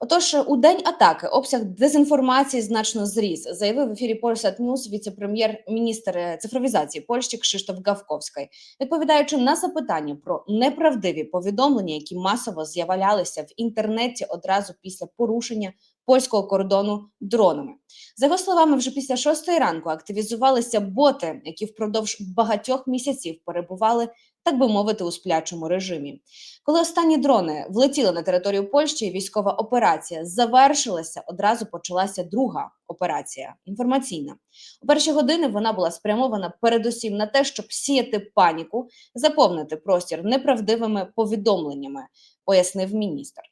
Отож, у день атаки обсяг дезінформації значно зріс, заявив в ефірі Polsat News віце-прем'єр-міністр е, цифровізації Польщі Кшиштоф Гавковський, відповідаючи на запитання про неправдиві повідомлення, які масово з'являлися в інтернеті одразу після порушення польського кордону дронами. За його словами, вже після шостої ранку активізувалися боти, які впродовж багатьох місяців перебували, так би мовити, у сплячому режимі. Коли останні дрони влетіли на територію Польщі, військова операція завершилася. Одразу почалася друга операція інформаційна. У перші години вона була спрямована передусім на те, щоб сіяти паніку, заповнити простір неправдивими повідомленнями, пояснив міністр.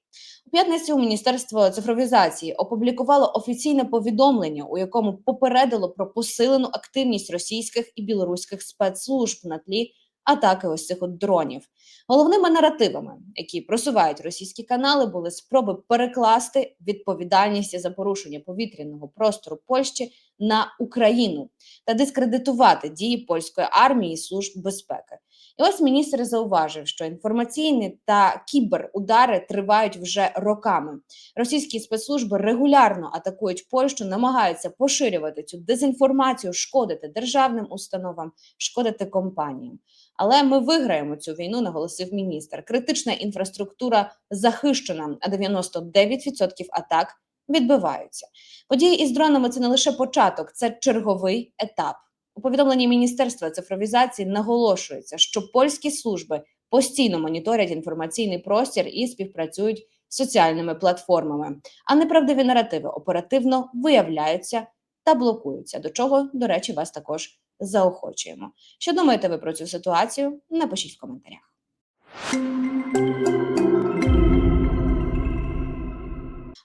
У п'ятницю Міністерство цифровізації опублікувало офіційне повідомлення, у якому попередило про посилену активність російських і білоруських спецслужб на тлі атаки ось цих от дронів. Головними наративами, які просувають російські канали, були спроби перекласти відповідальність за порушення повітряного простору Польщі на Україну та дискредитувати дії польської армії і служб безпеки. І ось міністр зауважив, що інформаційні та кіберудари тривають вже роками. Російські спецслужби регулярно атакують Польщу, намагаються поширювати цю дезінформацію, шкодити державним установам, шкодити компаніям. Але ми виграємо цю війну, наголосив міністр. Критична інфраструктура захищена, а 99% атак відбиваються. Події із дронами це не лише початок, це черговий етап. У повідомленні Міністерства цифровізації наголошується, що польські служби постійно моніторять інформаційний простір і співпрацюють з соціальними платформами, а неправдиві наративи оперативно виявляються та блокуються. До чого, до речі, вас також заохочуємо. Що думаєте ви про цю ситуацію? Напишіть в коментарях.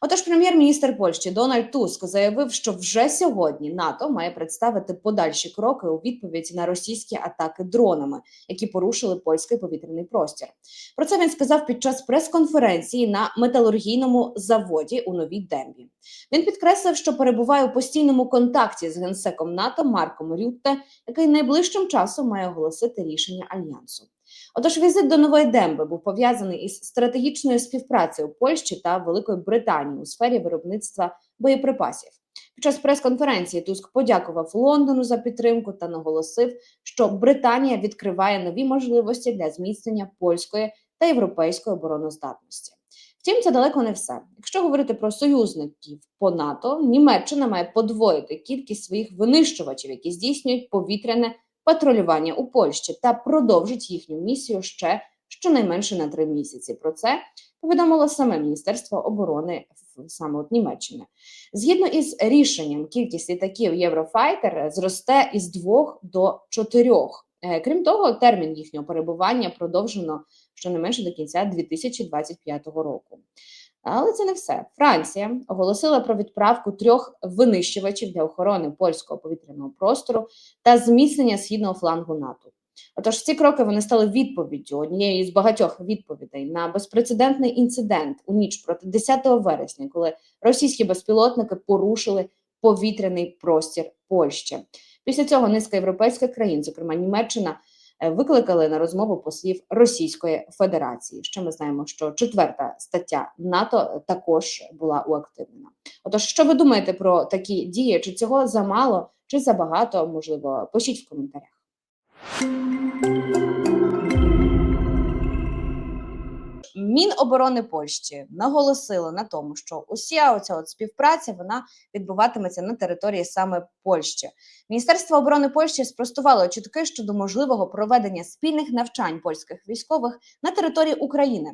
Отож, прем'єр-міністр Польщі Дональд Туск заявив, що вже сьогодні НАТО має представити подальші кроки у відповідь на російські атаки дронами, які порушили польський повітряний простір. Про це він сказав під час прес-конференції на металургійному заводі у Новій Дембі. Він підкреслив, що перебуває у постійному контакті з генсеком НАТО Марком Рютте, який найближчим часом має оголосити рішення альянсу. Отож, візит до Нової Демби був пов'язаний із стратегічною співпрацею Польщі та Великої Британії у сфері виробництва боєприпасів. Під час прес-конференції Туск подякував Лондону за підтримку та наголосив, що Британія відкриває нові можливості для зміцнення польської та європейської обороноздатності. Втім, це далеко не все. Якщо говорити про союзників по НАТО, Німеччина має подвоїти кількість своїх винищувачів, які здійснюють повітряне патрулювання у Польщі та продовжить їхню місію ще щонайменше на три місяці. Про це повідомило саме Міністерство оборони саме от Німеччини. Згідно із рішенням, кількість літаків Єврофайтер зросте із двох до чотирьох. Е, Крім того, термін їхнього перебування продовжено щонайменше до кінця 2025 року. Але це не все. Франція оголосила про відправку трьох винищувачів для охорони польського повітряного простору та зміцнення східного флангу НАТО. Отож, ці кроки вони стали відповіддю однією з багатьох відповідей на безпрецедентний інцидент у ніч проти 10 вересня, коли російські безпілотники порушили повітряний простір Польщі. Після цього низка європейських країн, зокрема Німеччина, викликали на розмову послів Російської Федерації. Ще ми знаємо, що четверта стаття НАТО також була уактивнена. Отож, що ви думаєте про такі дії? Чи цього замало, чи забагато? Можливо, пишіть в коментарях. Міноборони Польщі наголосило на тому, що уся оця от співпраця вона відбуватиметься на території саме Польщі. Міністерство оборони Польщі спростувало чутки щодо можливого проведення спільних навчань польських військових на території України.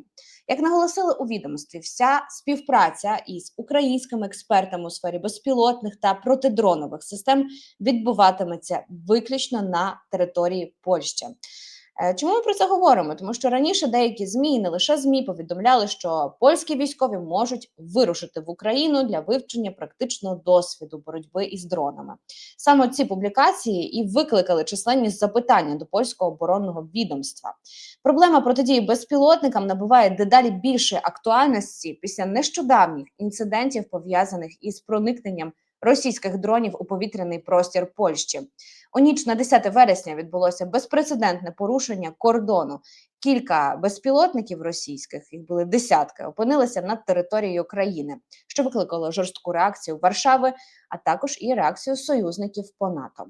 Як наголосили у відомстві, вся співпраця із українськими експертами у сфері безпілотних та протидронових систем відбуватиметься виключно на території Польщі. Е, Чому ми про це говоримо? Тому що раніше деякі змі, не лише змі, повідомляли, що польські військові можуть вирушити в Україну для вивчення практичного досвіду боротьби із дронами. Саме ці публікації і викликали численні запитання до польського оборонного відомства. Проблема протидії безпілотникам набуває дедалі більшої актуальності після нещодавніх інцидентів, пов'язаних із проникненням російських дронів у повітряний простір Польщі. У ніч на 10 вересня відбулося безпрецедентне порушення кордону. Кілька безпілотників російських, їх були десятки, опинилися над територією країни, що викликало жорстку реакцію Варшави, а також і реакцію союзників по НАТО.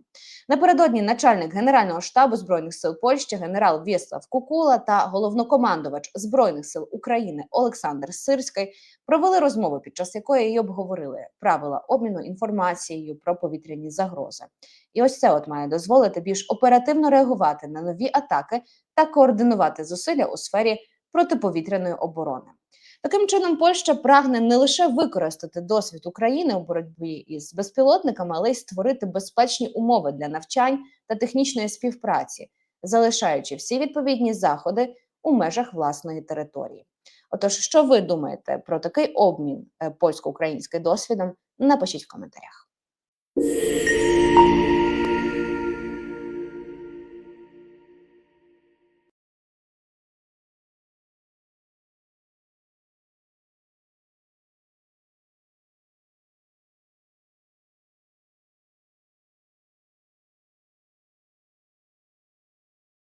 Напередодні начальник Генерального штабу збройних сил Польщі генерал Вєслав Кукула та головнокомандувач збройних сил України Олександр Сирський провели розмову, під час якої й обговорили правила обміну інформацією про повітряні загрози. І ось це от має дозволити більш оперативно реагувати на нові атаки та координувати зусилля у сфері протиповітряної оборони. Таким чином, Польща прагне не лише використати досвід України у боротьбі із безпілотниками, але й створити безпечні умови для навчань та технічної співпраці, залишаючи всі відповідні заходи у межах власної території. Отож, що ви думаєте про такий обмін е, польсько-українським досвідом? Напишіть в коментарях.